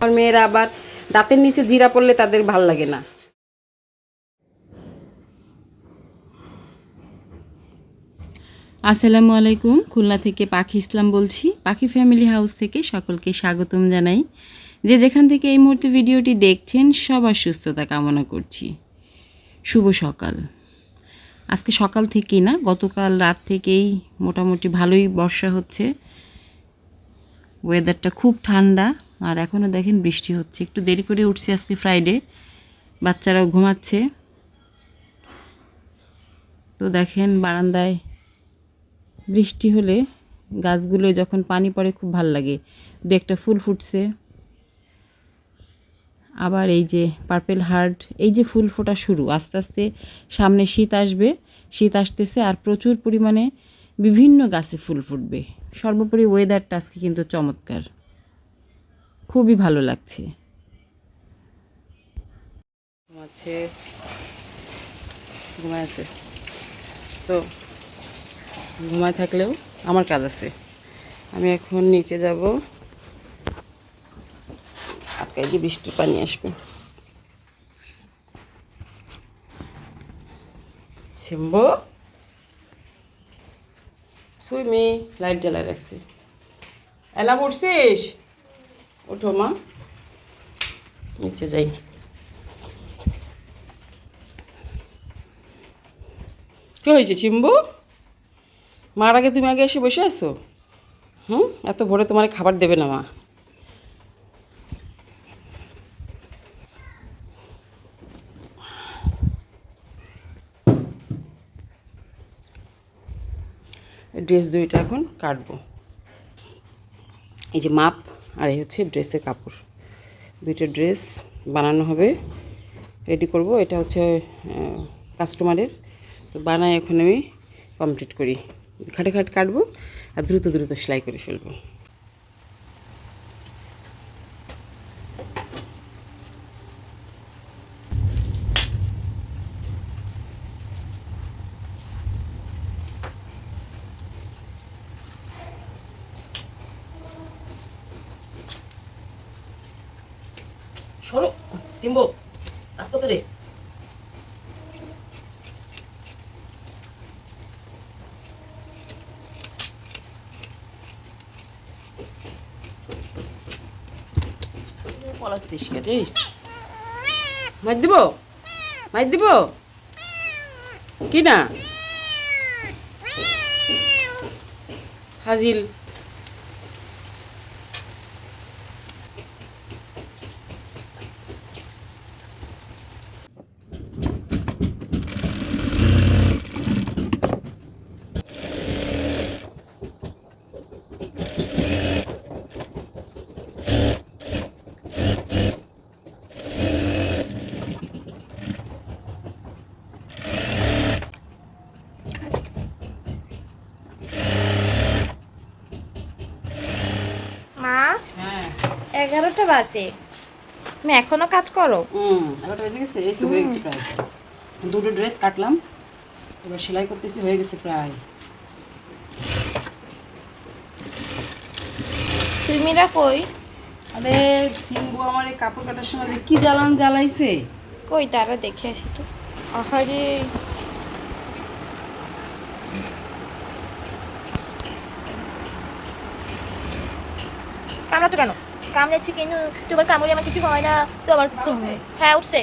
আমার মেয়েরা আবার দাঁতের নিচে জিরা পড়লে তাদের ভালো লাগে না। আসসালামু আলাইকুম, খুলনা থেকে পাখি ইসলাম বলছি। পাখি ফ্যামিলি হাউস থেকে সকলকে স্বাগতম জানাই। যে যেখান থেকে এই মুহূর্তে ভিডিওটি দেখছেন, সবার সুস্থতা কামনা করছি। শুভ সকাল। আজকে সকাল থেকেই না, গতকাল রাত থেকেই মোটামুটি ভালোই বর্ষা হচ্ছে। ওয়েদারটা খুব ঠান্ডা। আর এখনও দেখেন বৃষ্টি হচ্ছে। একটু দেরি করে উঠছি আজকে ফ্রাইডে বাচ্চারাও ঘুমাচ্ছে। তো দেখেন বারান্দায় বৃষ্টি হলে গাছগুলোয় যখন পানি পড়ে খুব ভালো লাগে। দু একটা ফুল ফুটছে। আবার এই যে পার্পেল হার্ট এই যে ফুল ফোটা শুরু। আস্তে আস্তে সামনে শীত আসবে। শীত আসতেছে আর প্রচুর পরিমাণে বিভিন্ন গাছে ফুল ফুটবে। সর্বোপরি ওয়েদারটা আজকে কিন্তু চমৎকার। খুবই ভালো লাগছে। ঘুমাচ্ছে। ঘুমায় আছে। তো ঘুমায় থাকলেও আমার কাজ আছে। আমি এখন নিচে যাব। আটকাই যে বৃষ্টির পানি আসবে। সিম্বো সুইমি লাইট জ্বালায় রাখছি। এলাম উঠছিস? ওঠো মা নিচে যাই। কি হয়েছে চিম্বু? মার আগে তুমি আগে এসে বসে আছো? হুম? এত ভোরে তোমার খাবার দেবে না মা। ড্রেস দুইটা এখন কাটবো। এই যে মাপ। আর এই হচ্ছে ড্রেসের কাপড়। দুইটা ড্রেস বানানো হবে। রেডি করব। এটা হচ্ছে কাস্টমারের তো বানাই এখন আমি কমপ্লিট করি। খাটে খাট কাটবো আর দ্রুত দ্রুত সেলাই করে ফেলব। সরো সিম্বো কাজ করতে রে পলাচ্ছিস কেটে মার দিব? মার দিব? কি না? হাজিল মা হ্যাঁ এগারোটা বাজে। তুমি এখনও কাজ করো? হুম এগারোটা বেজে গেছে এই তো হয়ে গেছে প্রায়। দুটো ড্রেস কাটলাম এবার সেলাই করতেছি হয়ে গেছে প্রায়। তুমিরা কই? আরে সিম্বু আমার এই কাপড় কাটার সময় কি জ্বালান জ্বালাইছে। কই তারা দেখে আসি তো। আহারে। কামড়াতো কেন? কামড়াচ্ছি কিন্তু তোমার কামড়ে আমার কিছু হয় না। তো আবার হ্যাঁ উঠছে।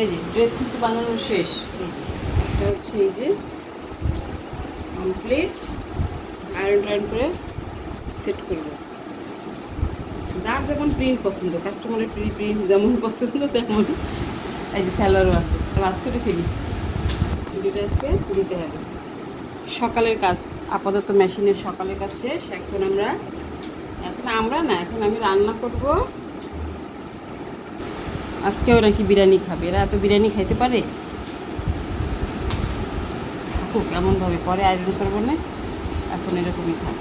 এই যে ড্রেস কিন্তু বানানো শেষ। যে, হচ্ছে এই যে কমপ্লিট আয়রন টায়রন করে সেট করব। যার যেমন প্রিন্ট পছন্দ কাস্টমারের প্রি প্রিন্ট যেমন পছন্দ তেমন। এই যে স্যালোয়ারও আছে। তো আজ করে ফেলি দুটো আজকে দিতে হবে। সকালের কাজ আপাতত মেশিনের সকালের কাজ শেষ। এখন আমরা এখন আমরা না, এখন আমি রান্না করব। আজকে ওরা কি বিরিয়ানি খাবে? এরা এত বিরিয়ানি খাইতে পারে? থাকুক এমনভাবে পরে আয়োজন করব না এখন এরকমই থাক।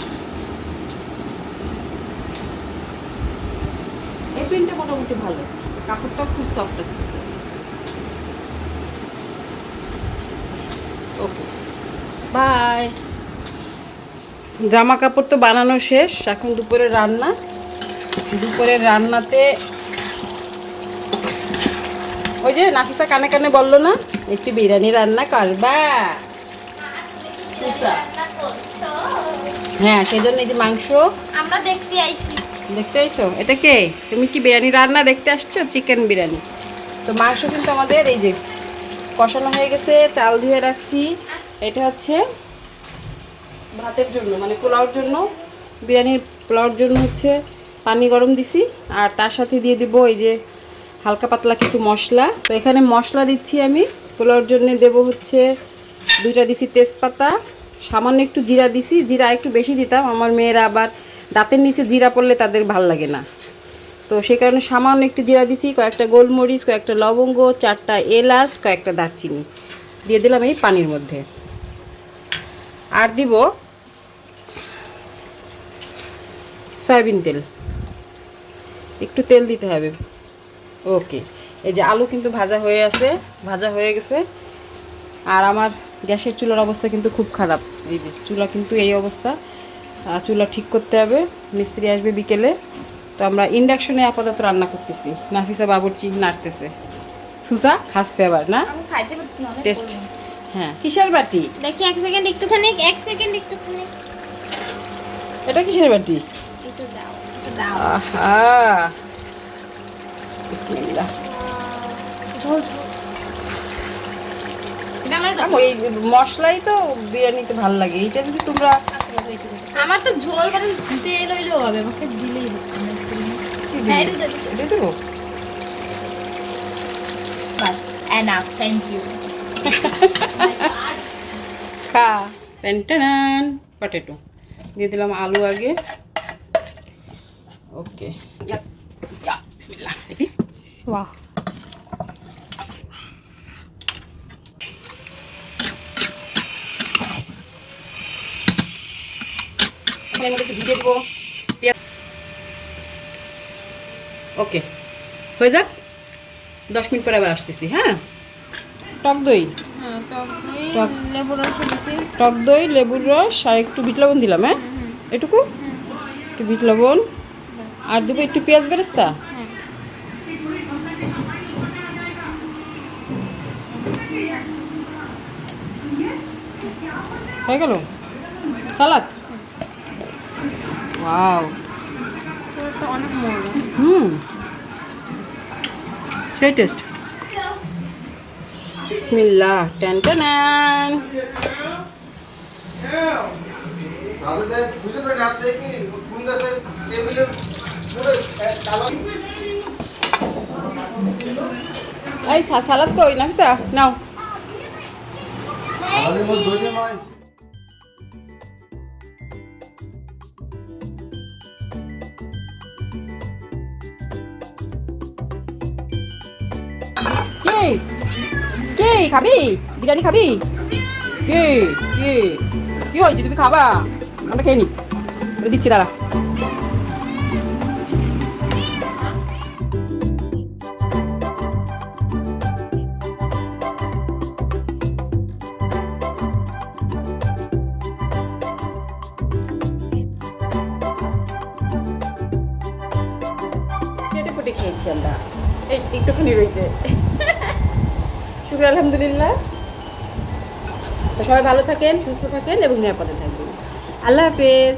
এই প্রিন্টটা মোটামুটি ভালো। কাপড়টাও খুব সফট আছে। ওকে বাই জামা কাপড় তো বানানো শেষ এখন দুপুরে রান্না। দুপুরের রান্নাতে ওই যে নাফিসা কানে কানে বলল না একটি বিরিয়ানি রান্না করবা। হ্যাঁ সেজন্য এই যে মাংস। আমরা দেখতে আইছি। দেখতে আইছো? এটা কে? তুমি কি বিরিয়ানি রান্না দেখতে আসছো? চিকেন বিরিয়ানি। তো মাংস কিন্তু আমাদের এই যে কষানো হয়ে গেছে চাল ধুয়ে রাখছি। এটা হচ্ছে ভাতের জন্য মানে পোলাওর জন্য, বিরিয়ানির পোলাওর জন্য হচ্ছে পানি গরম দিছি, আর তার সাথে দিয়ে দিব এই যে হালকা পাতলা কিছু মশলা। তো এখানে মশলা দিচ্ছি আমি, পোলাওর জন্য দেব হচ্ছে দুইটা দিছি তেজপাতা, সামান্য একটু জিরা দিছি, জিরা একটু বেশি দিতাম, আমার মেয়েরা আবার দাঁতের নিচে জিরা পড়লে তাদের ভালো লাগে না। তো সেই কারণে সামান্য একটু জিরা দিছি, কয়েকটা গোলমরিচ, কয়েকটা লবঙ্গ, চারটা এলাচ, কয়েকটা দারচিনি, দিয়ে দিলাম এই পানির মধ্যে। আর দিব সয়াবিন তেল। একটু তেল দিতে হবে। ওকে। এই যে আলু কিন্তু ভাজা হয়ে আছে ভাজা হয়ে গেছে। আর আমার গ্যাসের চুলার অবস্থা কিন্তু খুব খারাপ। এই যে চুলা কিন্তু এই অবস্থা। চুলা ঠিক করতে হবে। মিস্ত্রি আসবে বিকেলে। তো আমরা ইন্ডাকশনে আপাতত রান্না করতেছি। নাফিসা বাবুর্চি নাড়তেছে। সুসা খাচ্ছে আবার না? টেস্ট। হ্যাঁ। কিসের বাটি? দেখি এক সেকেন্ড একটুখানি এক সেকেন্ড একটুখানি। এটা কিসের বাটি? একটু দাও দাও। আহা। বিসমিল্লাহ। ঝোল ঝোল। এটা আমার আমো, এই মশলাই তো বিরিয়ানিতে ভালো লাগে এইটা যদি তোমরা আমার তো ঝোল মানে তেল হইলেও হবে আমাকে দিলেই হচ্ছে হ্যাঁ, দিবে? এটা দেবো। দেবো? বাস এনাফ থ্যাংক ইউ খা। প্যান্টানান পটেটো। দিয়ে দিলাম আলু আগে। ওকে ইয়াস ইয়া বিসমিল্লাহ দেখি। বাহ। এখানে মধ্যে একটু ভিজে দিব। ওকে হয়ে যাক। দশ মিনিট পরে আবার আসতেছি হ্যাঁ? টক দই? হ্যাঁ টক দই লেবুর রস আর একটু বিট লবণ দিলাম হ্যাঁ? এটুকু? একটু বিট লবণ। আর দেবো একটু পেঁয়াজ বেরেস্তা? হ্যাঁ গেল? সালাদ? ওয়াও। হুম। সেই টেস্ট টেবিলের পুরো কালো এই সালাদ কই? নাফিসা নাও। আমাদের খাবি? বিরিয়ানি খাবি? কে? কে? কি হয়েছে? তুমি খাবা? আমরা খেয়ে নি। দিচ্ছি, দাঁড়া। খেয়েছি আমরা। একটুখানি রয়েছে। শুক্র আলহামদুলিল্লাহ। তো সবাই ভালো থাকেন সুস্থ থাকেন এবং নিরাপদে থাকবেন। আল্লাহ হাফেজ।